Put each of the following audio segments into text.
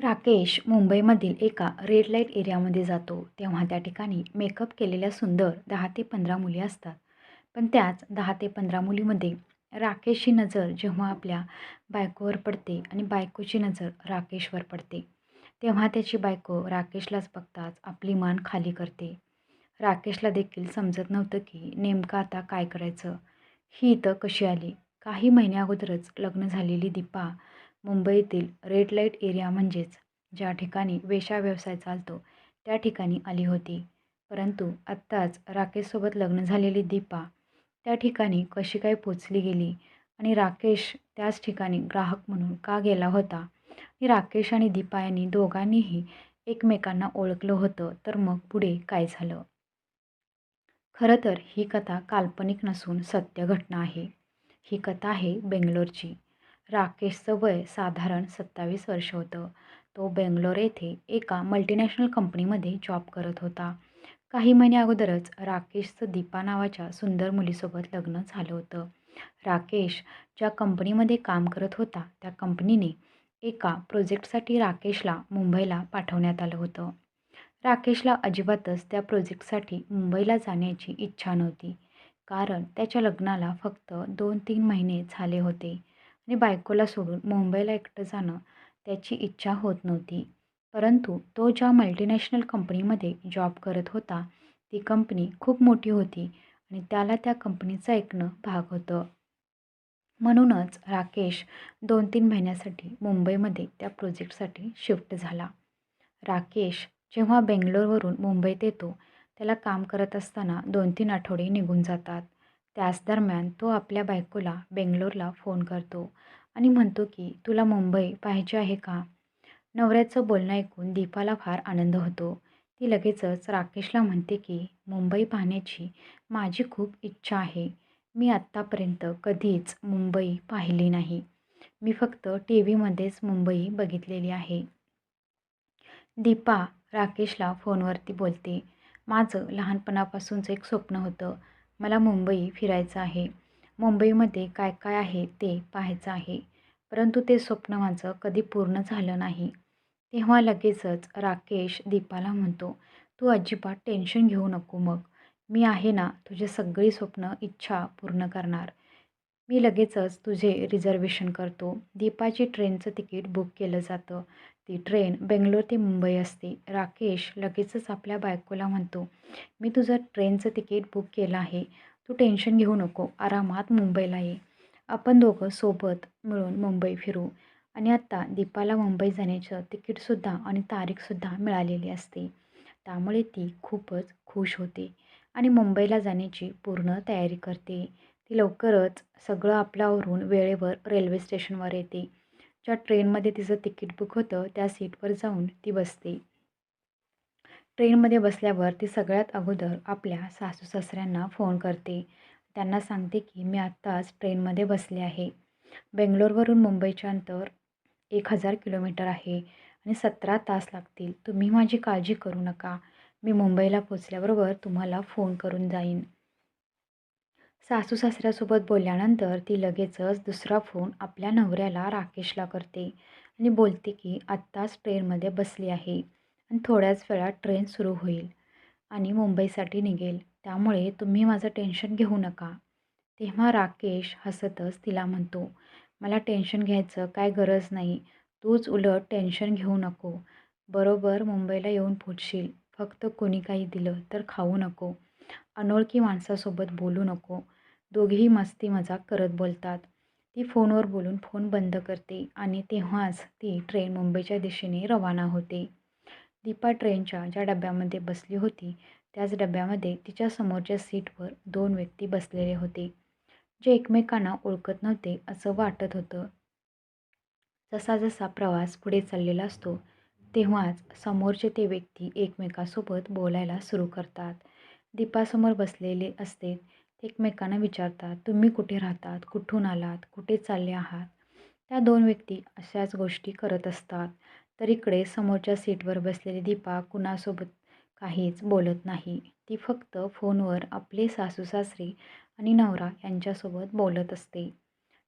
राकेश मुंबईमधील एका red light एरियामध्ये जातो. तेव्हा त्या ठिकाणी मेकअप केलेल्या सुंदर दहा ते पंधरा मुली असतात. पण त्याच दहा ते पंधरा मुलीमध्ये राकेशची नजर जेव्हा आपल्या बायकोवर पडते आणि बायकोची नजर राकेशवर पडते तेव्हा त्याची बायको राकेशलाच बघताच आपली मान खाली करते. राकेशला देखील समजत नव्हतं की नेमकं आता काय करायचं. ही इथं कशी आली? काही महिन्या अगोदरच लग्न झालेली दीपा मुंबईतील रेड लाइट एरिया म्हणजेच ज्या ठिकाणी वेश्या व्यवसाय चालतो त्या ठिकाणी आली होती. परंतु आत्ताच राकेशसोबत लग्न झालेली दीपा त्या ठिकाणी कशी काय पोचली गेली आणि राकेश त्याच ठिकाणी ग्राहक म्हणून का गेला होता? आणि राकेश आणि दीपा यांनी दोघांनीही एकमेकांना ओळखलं होतं तर मग पुढे काय झालं? खरं तर ही कथा काल्पनिक नसून सत्य घटना आहे. ही कथा आहे बेंगलोरची. राकेशचं वय साधारण सत्तावीस वर्ष होतं. तो बेंगलोर येथे एका मल्टीनॅशनल कंपनीमध्ये जॉब करत होता. काही महिने अगोदरच राकेशचं दीपा नावाच्या सुंदर मुलीसोबत लग्न झालं होतं. राकेश ज्या कंपनीमध्ये काम करत होता त्या कंपनीने एका प्रोजेक्टसाठी राकेशला मुंबईला पाठवण्यात आलं होतं. राकेशला अजिबातच त्या प्रोजेक्टसाठी मुंबईला जाण्याची इच्छा नव्हती. कारण त्याच्या लग्नाला फक्त दोन तीन महिने झाले होते. आणि बायकोला सोडून मुंबईला एकटं जाणं त्याची इच्छा होत नव्हती. परंतु तो ज्या मल्टीनॅशनल कंपनीमध्ये जॉब करत होता ती कंपनी खूप मोठी होती आणि त्याला त्या कंपनीचं ऐकणं भाग होतं. म्हणूनच राकेश दोन तीन महिन्यासाठी मुंबईमध्ये त्या प्रोजेक्टसाठी शिफ्ट झाला. राकेश जेव्हा बेंगलोरवरून मुंबईत येतो त्याला काम करत असताना दोन तीन आठवडे निघून जातात. त्याच दरम्यान तो आपल्या बायकोला बेंगलोरला फोन करतो आणि म्हणतो की तुला मुंबई पाहिजे आहे का? नवऱ्याचं बोलणं ऐकून दीपाला फार आनंद होतो. ती लगेचच राकेशला म्हणते की मुंबई पाहण्याची माझी खूप इच्छा आहे. मी आत्तापर्यंत कधीच मुंबई पाहिली नाही. मी फक्त टी व्हीमध्येच मुंबई बघितलेली आहे. दीपा राकेशला फोनवरती बोलते. माझं लहानपणापासूनचं एक स्वप्न होतं. मला मुंबई फिरायचं आहे. मुंबईमध्ये काय काय आहे ते पाहायचं आहे. परंतु ते स्वप्न माझं कधी पूर्ण झालं नाही. तेव्हा लगेचच राकेश दीपाला म्हणतो तू अजिबात टेन्शन घेऊ नको मग. मी आहे ना तुझे सगळी स्वप्न इच्छा पूर्ण करणार. मी लगेचच तुझे रिझर्वेशन करतो. दीपाची ट्रेनचं तिकीट बुक केलं जातं. ती ट्रेन बेंगलोर ते मुंबई असते. राकेश लगेचच आपल्या बायकोला म्हणतो मी तुझं ट्रेनचं तिकीट बुक केलं आहे. तू टेन्शन घेऊ नको. आरामात मुंबईला ये. आपण दोघं सोबत मिळून मुंबई फिरू. आणि आत्ता दीपाला मुंबई जाण्याचं तिकीटसुद्धा आणि तारीखसुद्धा मिळालेली असते. त्यामुळे ती खूपच खुश होते आणि मुंबईला जाण्याची पूर्ण तयारी करते. ती लवकरच सगळं आपल्यावरून वेळेवर रेल्वे स्टेशनवर येते. ज्या ट्रेनमध्ये तिचं तिकीट बुक होतं त्या सीटवर जाऊन ती बसते. ट्रेनमध्ये बसल्यावर ती सगळ्यात अगोदर आपल्या सासू सासऱ्यांना फोन करते. त्यांना सांगते की मी आत्ताच ट्रेनमध्ये बसले आहे. बेंगलोरवरून मुंबईच्या अंतर एक हजार किलोमीटर आहे आणि सतरा तास लागतील. तुम्ही माझी काळजी करू नका. मी मुंबईला पोचल्याबरोबर तुम्हाला फोन करून जाईन. सासू सासऱ्यासोबत बोलल्यानंतर ती लगेचच दुसरा फोन आपल्या नवऱ्याला राकेशला करते आणि बोलते की आत्ताच ट्रेनमध्ये बसली आहे आणि थोड्याच वेळात ट्रेन सुरू होईल आणि मुंबईसाठी निघेल. त्यामुळे तुम्ही माझं टेन्शन घेऊ नका. तेव्हा राकेश हसतच तिला म्हणतो मला टेन्शन घ्यायचं काय गरज नाही. तूच उलट टेन्शन घेऊ नको. बरोबर मुंबईला येऊन पोचशील. फक्त कोणी काही दिलं तर खाऊ नको. अनोळखी माणसासोबत बोलू नको. दोघेही मस्ती मजाक करत बोलतात. ती फोनवर बोलून फोन बंद करते आणि तेव्हाच ती ट्रेन मुंबईच्या दिशेने रवाना होते. दीपा ट्रेनच्या ज्या डब्यामध्ये बसली होती त्याच डब्यामध्ये तिच्या समोरच्या सीटवर दोन व्यक्ती बसलेले होते जे एकमेकांना ओळखत नव्हते असं वाटत होतं. जसा जसा प्रवास पुढे चाललेला असतो तेव्हाच समोरचे ते व्यक्ती एकमेकासोबत बोलायला सुरू करतात. दीपासमोर बसलेले असते एकमेकांना विचारतात तुम्ही कुठे राहतात? कुठून आलात? कुठे चालले आहात? त्या दोन व्यक्ती अशाच गोष्टी करत असतात. तर इकडे समोरच्या सीटवर बसलेली दीपा कुणासोबत काहीच बोलत नाही. ती फक्त फोनवर आपले सासू सासरे आणि नवरा यांच्यासोबत बोलत असते.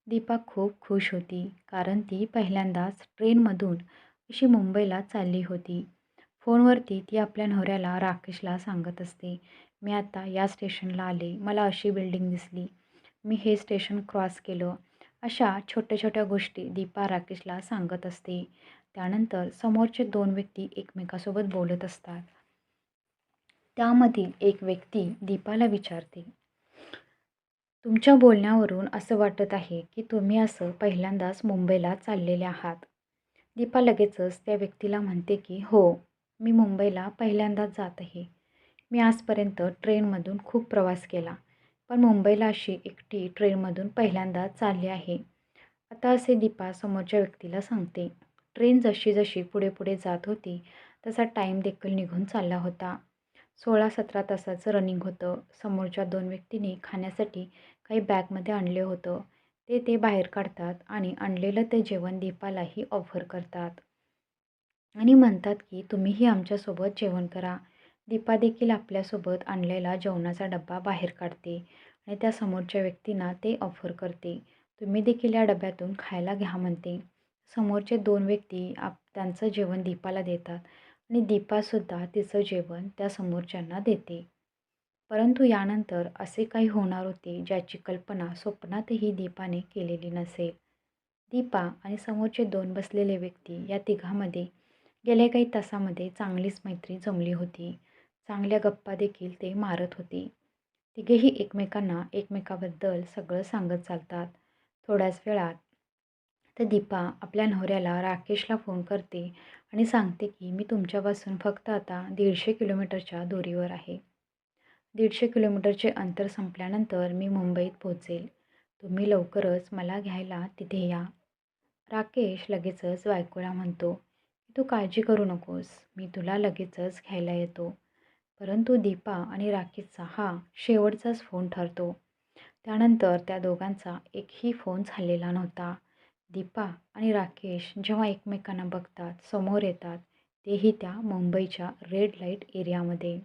दीपा खूप खुश होती कारण ती पहिल्यांदाच ट्रेनमधून अशी मुंबईला चालली होती. फोनवरती ती आपल्या नवऱ्याला राकेशला सांगत असते मी आता या स्टेशनला आले मला अशी बिल्डिंग दिसली. मी हे स्टेशन क्रॉस केलं. अशा छोट्या छोट्या गोष्टी दीपा राकेशला सांगत असते. त्यानंतर समोरचे दोन व्यक्ती एकमेकासोबत बोलत असतात. त्यामधील एक व्यक्ती दीपाला विचारते तुमच्या बोलण्यावरून असं वाटत आहे की तुम्ही असं पहिल्यांदाच मुंबईला चाललेले आहात? दीपा लगेचच त्या व्यक्तीला म्हणते की हो मी मुंबईला पहिल्यांदाच जात आहे मी आजपर्यंत ट्रेनमधून खूप प्रवास केला पण मुंबईला अशी एकटी ट्रेनमधून पहिल्यांदाच चालली आहे. आता असे दीपा समोरच्या व्यक्तीला सांगते ट्रेन जशी जशी पुढे पुढे जात होती तसा टाईम देखील निघून चालला होता. सोळा सतरा तासाचं रनिंग होतं. समोरच्या दोन व्यक्तींनी खाण्यासाठी काही बॅगमध्ये आणले होतं. ते ते बाहेर काढतात आणि आणलेलं ते जेवण दीपालाही ऑफर करतात. आणि म्हणतात की तुम्हीही आमच्यासोबत जेवण करा. दीपा देखील आपल्यासोबत आणलेला जेवणाचा डब्बा बाहेर काढते आणि त्या समोरच्या व्यक्तींना ते ऑफर करते. तुम्ही देखील या डब्यातून खायला घ्या म्हणते. समोरचे दोन व्यक्ती आप त्यांचं जेवण दीपाला देतात आणि दीपासुद्धा तिचं जेवण त्या समोरच्यांना देते. परंतु यानंतर असे काही होणार होते ज्याची कल्पना स्वप्नातही दीपाने केलेली नसेल दीपा आणि समोरचे दोन बसलेले व्यक्ती या तिघामध्ये गेल्या काही तासामध्ये चांगलीच मैत्री जमली होती. चांगल्या गप्पा देखील ते मारत होती. तिघेही एकमेकांना एकमेकाबद्दल सगळं सांगत चालतात. थोड्याच वेळात तर दीपा आपल्या नवऱ्याला राकेशला फोन करते आणि सांगते की मी तुमच्यापासून फक्त आता दीडशे किलोमीटरच्या दूरीवर आहे. दीडशे किलोमीटरचे अंतर संपल्यानंतर मी मुंबईत पोहोचेल. तुम्ही लवकरच मला घ्यायला तिथे या. राकेश लगेचच बायकोला म्हणतो तू काळजी करू नकोस. मी तुला लगेचच घ्यायला येतो. परंतु दीपा आणि राकेशचा हा शेवटचाच फोन ठरतो. त्यानंतर त्या दोघांचा एकही फोन झालेला नव्हता. दीपा आणि राकेश जेव्हा एकमेकांना बघतात समोर येतात तेही त्या मुंबईच्या रेड लाइट एरियामध्ये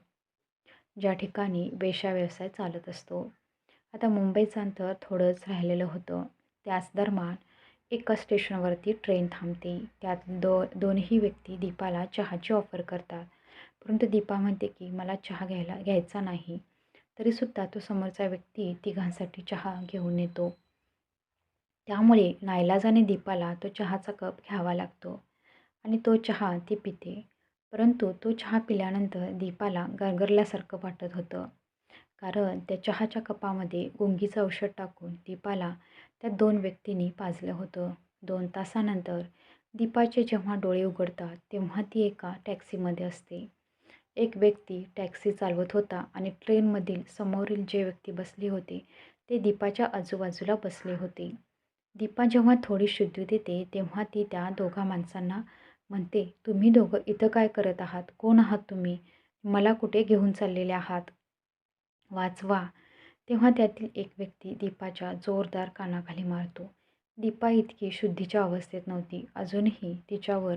ज्या ठिकाणी वेशा व्यवसाय चालत असतो. आता मुंबईचं अंतर थोडंच राहिलेलं होतं. त्याच दरम्यान एका स्टेशनवरती ट्रेन थांबते. त्यात दो दोन्ही व्यक्ती दीपाला चहाची ऑफर करतात. परंतु दीपा म्हणते की मला चहा घ्यायला घ्यायचा नाही. तरीसुद्धा तो समोरचा व्यक्ती तिघांसाठी चहा घेऊन येतो. त्यामुळे नाईलाजाने दीपाला तो चहाचा कप घ्यावा लागतो आणि तो चहा ती पिते. परंतु तो चहा पिल्यानंतर दीपाला गरगरल्यासारखं वाटत होतं. कारण त्या चहाच्या कपामध्ये गुंगीचं औषध टाकून दीपाला त्या दोन व्यक्तींनी पाजलं होतं. दोन तासानंतर दीपाचे जेव्हा डोळे उघडतात तेव्हा ती एका टॅक्सीमध्ये असते. एक व्यक्ती टॅक्सी चालवत होता आणि ट्रेनमधील समोरील जे व्यक्ती बसले होते ते दीपाच्या आजूबाजूला बसले होते. दीपा जेव्हा थोडी शुद्धी देते तेव्हा ती त्या दोघा माणसांना म्हणते तुम्ही दोघं इथं काय करत आहात? कोण आहात तुम्ही? मला कुठे घेऊन चाललेले आहात? वाचवा तेव्हा त्यातील एक व्यक्ती दीपाच्या जोरदार कानाखाली मारतो. दीपा इतकी शुद्धीच्या अवस्थेत नव्हती. अजूनही तिच्यावर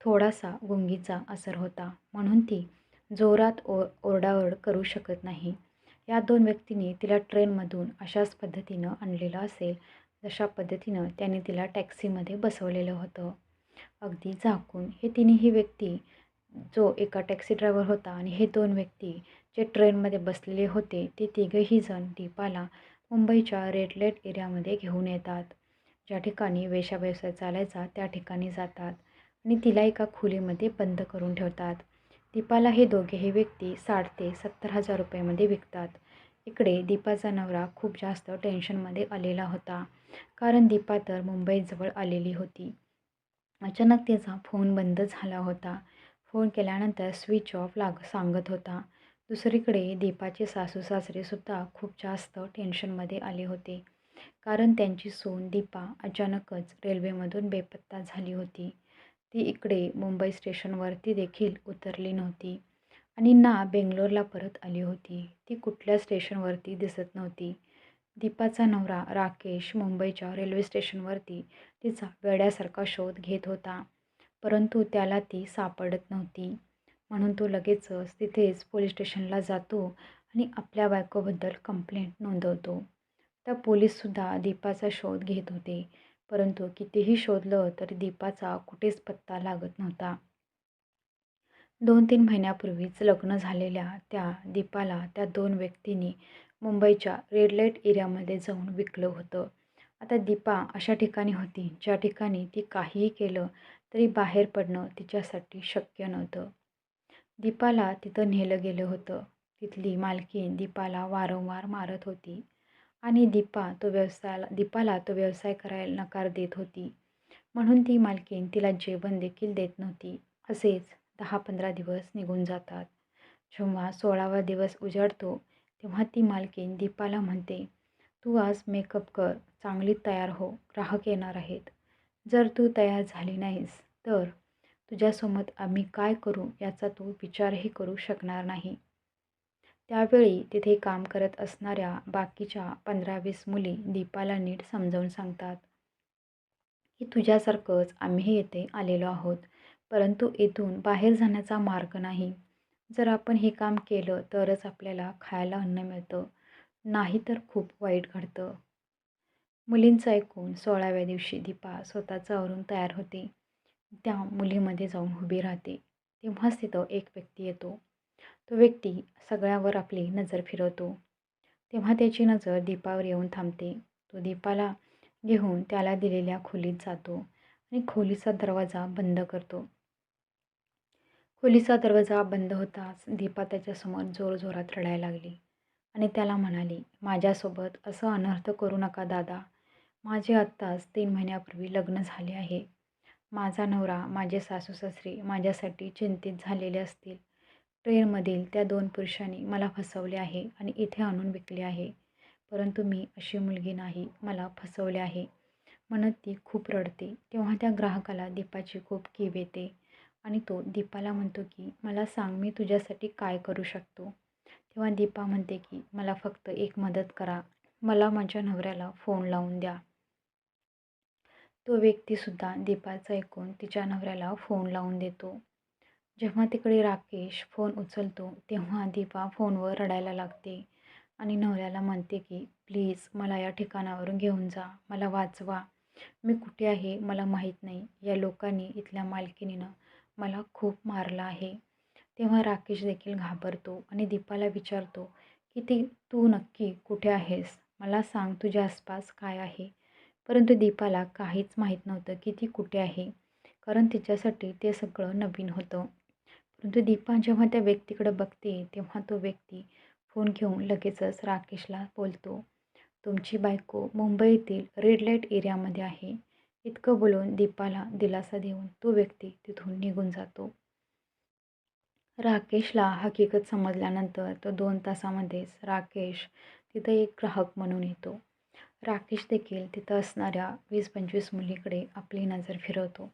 थोडासा गुंगीचा असर होता. म्हणून ती जोरात ओ ओरडाओरड करू शकत नाही. या दोन व्यक्तींनी तिला ट्रेनमधून अशाच पद्धतीनं आणलेलं असेल जशा पद्धतीनं त्यांनी तिला टॅक्सीमध्ये बसवलेलं होतं. अगदी झाकून. हे तिन्ही व्यक्ती जो एका टॅक्सी ड्रायव्हर होता आणि हे दोन व्यक्ती जे ट्रेनमध्ये बसलेले होते ते तिघेही जण दीपाला मुंबईच्या रेड लाइट एरियामध्ये घेऊन येतात. ज्या ठिकाणी वेशा व्यवसाय चालायचा त्या ठिकाणी जातात आणि तिला एका खोलीमध्ये बंद करून ठेवतात. दीपाला हे दोघेही व्यक्ती साठ ते सत्तर हजार रुपयामध्ये विकतात. इकडे दीपाचा नवरा खूप जास्त टेन्शनमध्ये आलेला होता कारण दीपा तर मुंबईजवळ आलेली होती. अचानक तिचा फोन बंद झाला होता. फोन केल्यानंतर स्विच ऑफ लाग सांगत होता. दुसरीकडे दीपाचे सासू सासरेसुद्धा खूप जास्त टेन्शनमध्ये आले होते. कारण त्यांची सून दीपा अचानकच रेल्वेमधून बेपत्ता झाली होती. ती इकडे मुंबई स्टेशनवरती देखील उतरली नव्हती. आणि ना बेंगलोरला परत आली होती. ती कुठल्या स्टेशनवरती दिसत नव्हती. दीपाचा नवरा राकेश मुंबईच्या रेल्वे स्टेशनवरती तिचा वेड्यासारखा शोध घेत होता. परंतु त्याला ती सापडत नव्हती. म्हणून तो लगेचच तिथेच पोलीस स्टेशनला जातो आणि आपल्या बायकोबद्दल कंप्लेंट नोंदवतो. त्या पोलीससुद्धा दीपाचा शोध घेत होते परंतु कितीही शोधलं तरी दीपाचा कुठेच पत्ता लागत नव्हता. दोन तीन महिन्यापूर्वीच लग्न झालेल्या त्या दीपाला त्या दोन व्यक्तींनी मुंबईच्या रेड लाइट एरियामध्ये जाऊन विकलं होतं. आता दीपा अशा ठिकाणी होती ज्या ठिकाणी ती काहीही केलं तरी बाहेर पडणं तिच्यासाठी शक्य नव्हतं. दीपाला तिथं नेलं गेलं होतं. तिथली मालकीण दीपाला वारंवार मारत होती. आणि दीपा तो व्यवसायाला दीपाला तो व्यवसाय करायला नकार देत होती. म्हणून ती मालकीण तिला जेवण देखील देत नव्हती. असेच दहा पंधरा दिवस निघून जातात. जेव्हा सोळावा दिवस उजाडतो तेव्हा ती मालकीण दीपाला म्हणते तू आज मेकअप कर चांगली तयार हो ग्राहक येणार आहेत. जर तू तयार झाली नाहीस तर तुझ्यासोबत आम्ही काय करू याचा तू विचारही करू शकणार नाही. त्यावेळी तिथे काम करत असणाऱ्या बाकीच्या पंधरा वीस मुली दीपाला नीट समजावून सांगतात की तुझ्यासारखंच आम्ही येथे आलेलो आहोत परंतु इथून बाहेर जाण्याचा मार्ग नाही. जर आपण हे काम केलं तरच आपल्याला खायला अन्न मिळतं नाही तर खूप वाईट घडतं. मुलींचं ऐकून सोळाव्या दिवशी दीपा स्वतःचं आवरून तयार होते. त्या मुलीमध्ये जाऊन उभी राहते. तेव्हाच तिथं एक व्यक्ती येतो. तो व्यक्ती सगळ्यावर आपली नजर फिरवतो. तेव्हा त्याची नजर दीपावर येऊन थांबते. तो दीपाला घेऊन त्याला दिलेल्या खोलीत जातो आणि खोलीचा दरवाजा बंद करतो. खोलीचा दरवाजा बंद होताच दीपा त्याच्यासमोर जोरजोरात रडायला लागली आणि त्याला म्हणाली माझ्यासोबत असं अनर्थ करू नका दादा. माझे आत्ताच तीन महिन्यापूर्वी लग्न झाले आहे. माझा नवरा माझे सासू सासरे माझ्यासाठी चिंतित झालेले असतील. ट्रेनमधील त्या दोन पुरुषांनी मला फसवले आहे आणि इथे आणून विकले आहे. परंतु मी अशी मुलगी नाही मला फसवले आहे. म्हणत ती खूप रडते. तेव्हा त्या ग्राहकाला दीपाची खूप कीव येते आणि तो दीपाला म्हणतो की मला सांग मी तुझ्यासाठी काय करू शकतो? तेव्हा दीपा म्हणते की मला फक्त एक मदत करा. मला माझ्या नवऱ्याला फोन लावून द्या. तो व्यक्तीसुद्धा दीपाचं ऐकून तिच्या नवऱ्याला फोन लावून देतो. जेव्हा तिकडे राकेश फोन उचलतो तेव्हा दीपा फोनवर रडायला लागते आणि नवऱ्याला म्हणते की प्लीज मला या ठिकाणावरून घेऊन जा मला वाचवा. मी कुठे आहे मला माहीत नाही. या लोकांनी इथल्या मालकिनीनं मला खूप मारलं आहे. तेव्हा राकेश देखील घाबरतो आणि दीपाला विचारतो की ती तू नक्की कुठे आहेस? मला सांग तुझ्या आसपास काय आहे? परंतु दीपाला काहीच माहीत नव्हतं की ती कुठे आहे. कारण तिच्यासाठी ते सगळं नवीन होतं. परंतु दीपा जेव्हा त्या व्यक्तीकडं बघते तेव्हा तो व्यक्ती फोन घेऊन लगेचच राकेशला बोलतो तुमची बायको मुंबईतील रेड लाइट एरियामध्ये आहे. इतकं बोलून दीपाला दिलासा देऊन तो व्यक्ती तिथून निघून जातो. राकेशला हकीकत समजल्यानंतर तो दोन तासामध्येच राकेश तिथं एक ग्राहक म्हणून येतो. राकेश देखील तिथं असणाऱ्या वीस पंचवीस मुलीकडे आपली नजर फिरवतो.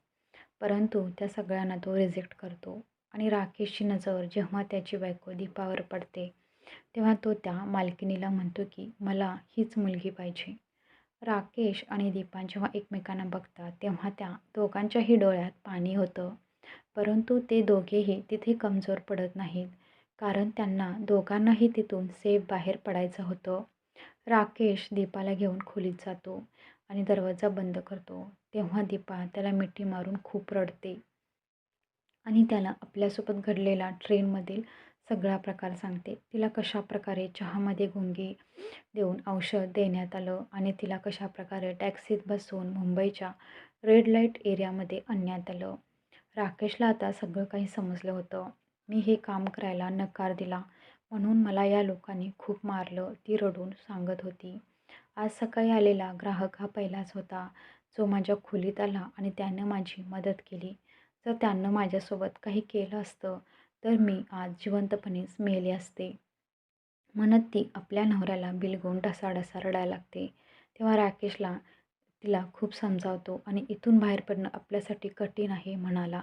परंतु त्या सगळ्यांना तो रिजेक्ट करतो आणि राकेशची नजर जेव्हा त्याची बायको दीपावर पडते तेव्हा तो त्या मालकिनीला म्हणतो की मला हीच मुलगी पाहिजे. राकेश आणि दीपा जेव्हा एकमेकांना बघतात तेव्हा त्या दोघांच्याही डोळ्यात पाणी होतं. परंतु ते दोघेही तिथे कमजोर पडत नाहीत कारण त्यांना दोघांनाही तिथून सेफ बाहेर पडायचं होतं. राकेश दीपाला घेऊन खोलीत जातो आणि दरवाजा बंद करतो. तेव्हा दीपा त्याला मिठी मारून खूप रडते आणि त्याला आपल्यासोबत घडलेला ट्रेनमधील सगळा प्रकार सांगते. तिला कशाप्रकारे चहामध्ये गुंगी देऊन औषध देण्यात आलं आणि तिला कशाप्रकारे टॅक्सीत बसवून मुंबईच्या रेड लाइट एरियामध्ये आणण्यात आलं. राकेशला आता सगळं काही समजलं होतं. मी हे काम करायला नकार दिला. म्हणून मला या लोकांनी खूप मारलं ती रडून सांगत होती. आज सकाळी आलेला ग्राहक हा पहिलाच होता जो माझ्या खोलीत आला आणि त्यानं माझी मदत केली. जर त्यानं माझ्यासोबत काही केलं असतं तर मी आज जिवंतपणेच मेले असते. म्हणत ती आपल्या नवऱ्याला बिलगून ढसाढसा रडायला लागते. तेव्हा राकेशला तिला खूप समजावतो आणि इथून बाहेर पडणं आपल्यासाठी कठीण आहे म्हणाला.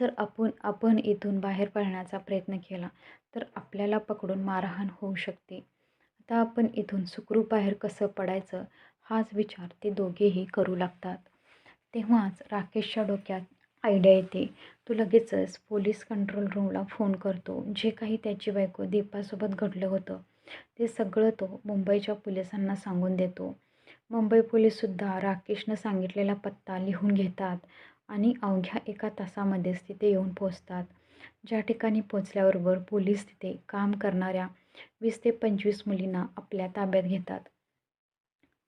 जर आपण आपण इथून बाहेर पडण्याचा प्रयत्न केला तर आपल्याला पकडून मारहाण होऊ शकते. आता आपण इथून सुखरूप बाहेर कसं पडायचं हाच विचार ते दोघेही करू लागतात. तेव्हाच राकेशच्या डोक्यात आयडिया येते. तो लगेचच पोलीस कंट्रोल रूमला फोन करतो. जे काही त्याची बायको दीपासोबत घडलं होतं ते सगळं तो मुंबईच्या पोलिसांना सांगून देतो. मुंबई पोलीससुद्धा राकेशनं सांगितलेला पत्ता लिहून घेतात आणि अवघ्या एका तासामध्येच तिथे येऊन पोचतात ज्या ठिकाणी पोचल्याबरोबर पोलीस तिथे काम करणाऱ्या वीस ते पंचवीस मुलींना आपल्या ताब्यात घेतात.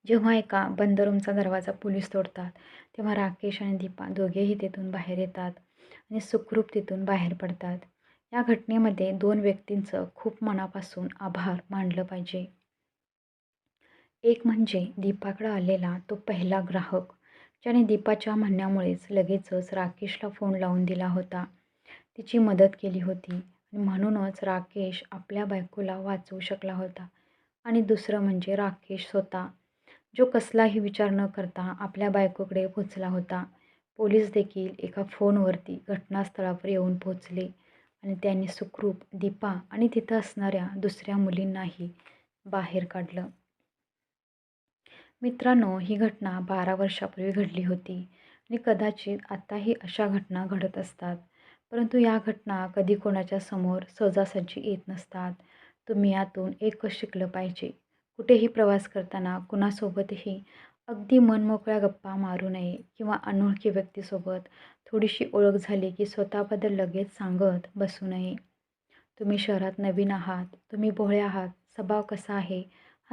जेव्हा एका बंद रूमचा दरवाजा पोलीस तोडतात तेव्हा राकेश आणि दीपा दोघेही तिथून बाहेर येतात आणि सुखरूप तिथून बाहेर पडतात. या घटनेमध्ये दोन व्यक्तींचं खूप मनापासून आभार मानलं पाहिजे. एक म्हणजे दीपाकडं आलेला तो पहिला ग्राहक ज्याने दीपाच्या म्हणण्यामुळेच लगेचच राकेशला फोन लावून दिला होता. तिची मदत केली होती आणि म्हणूनच राकेश आपल्या बायकोला वाचवू शकला होता. आणि दुसरं म्हणजे राकेश स्वतः जो कसलाही विचार न करता आपल्या बायकोकडे पोचला होता. पोलीस देखील एका फोनवरती घटनास्थळावर येऊन पोचले आणि त्यांनी सुखरूप दीपा आणि तिथं असणाऱ्या दुसऱ्या मुलींनाही बाहेर काढलं. मित्रांनो ही घटना बारा वर्षापूर्वी घडली होती आणि कदाचित आत्ताही अशा घटना घडत असतात. परंतु या घटना कधी कोणाच्या समोर सहजासहजी येत नसतात. तुम्ही यातून एकच शिकलं पाहिजे. कुठेही प्रवास करताना कुणासोबतही अगदी मनमोकळ्या गप्पा मारू नये किंवा अनोळखी व्यक्तीसोबत थोडीशी ओळख झाली की स्वतःबद्दल लगेच सांगत बसू नये. तुम्ही शहरात नवीन आहात तुम्ही भोळे आहात स्वभाव कसा आहे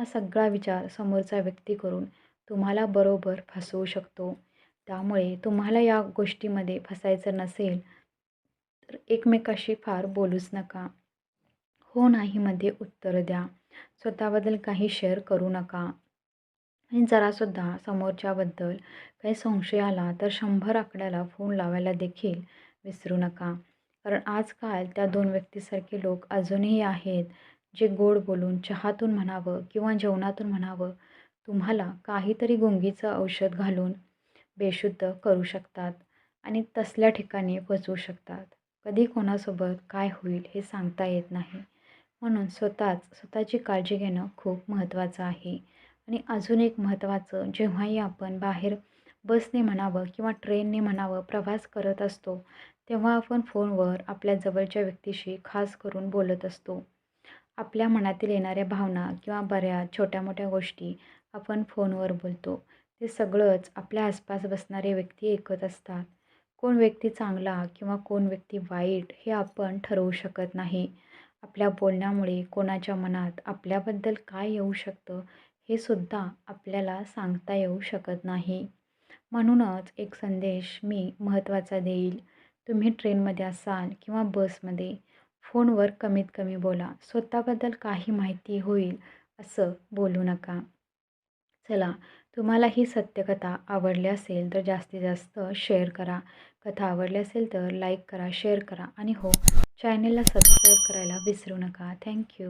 हा सगळा विचार समोरचा व्यक्ती करून तुम्हाला बरोबर फसवू शकतो. त्यामुळे तुम्हाला या गोष्टीमध्ये फसायचं नसेल तर एकमेकाशी फार बोलूच नका. हो नाहीमध्ये उत्तर द्या. स्वतःबद्दल काही शेअर करू नका. आणि जरासुद्धा समोरच्याबद्दल काही संशय आला तर शंभर आकड्याला फोन लावायला देखील विसरू नका. कारण आजकाल त्या दोन व्यक्तीसारखे लोक अजूनही आहेत. जे गोड बोलून चहातून म्हणावं किंवा जेवणातून म्हणावं तुम्हाला काहीतरी गुंगीचं औषध घालून बेशुद्ध करू शकतात आणि तसल्या ठिकाणी पोचवू शकतात. कधी कोणासोबत काय होईल हे सांगता येत नाही. म्हणून स्वतःच स्वतःची काळजी घेणं खूप महत्त्वाचं आहे. आणि अजून एक महत्त्वाचं जेव्हाही आपण बाहेर बसने म्हणावं किंवा ट्रेनने म्हणावं प्रवास करत असतो तेव्हा आपण फोनवर आपल्या जवळच्या व्यक्तीशी खास करून बोलत असतो. आपल्या मनातील येणाऱ्या भावना किंवा बऱ्याच छोट्या मोठ्या गोष्टी आपण फोनवर बोलतो. ते सगळंच आपल्या आसपास बसणारे व्यक्ती ऐकत असतात. कोण व्यक्ती चांगला किंवा कोण व्यक्ती वाईट हे आपण ठरवू शकत नाही. आपल्या बोलण्यामुळे कोणाच्या मनात आपल्याबद्दल काय येऊ शकतं हे सुद्धा आपल्याला सांगता येऊ शकत नाही. म्हणूनच एक संदेश मी महत्त्वाचा देईल. तुम्ही ट्रेनमध्ये असाल किंवा बसमध्ये फोनवर कमीत कमी बोला. स्वतःबद्दल काही माहिती होईल असं बोलू नका. चला तुम्हाला ही सत्यकथा आवडली असेल तर जास्तीत जास्त शेअर करा. कथा आवडली असेल तर लाईक करा शेअर करा आणि हो चॅनेलला सबस्क्राईब करायला विसरू नका. थँक्यू.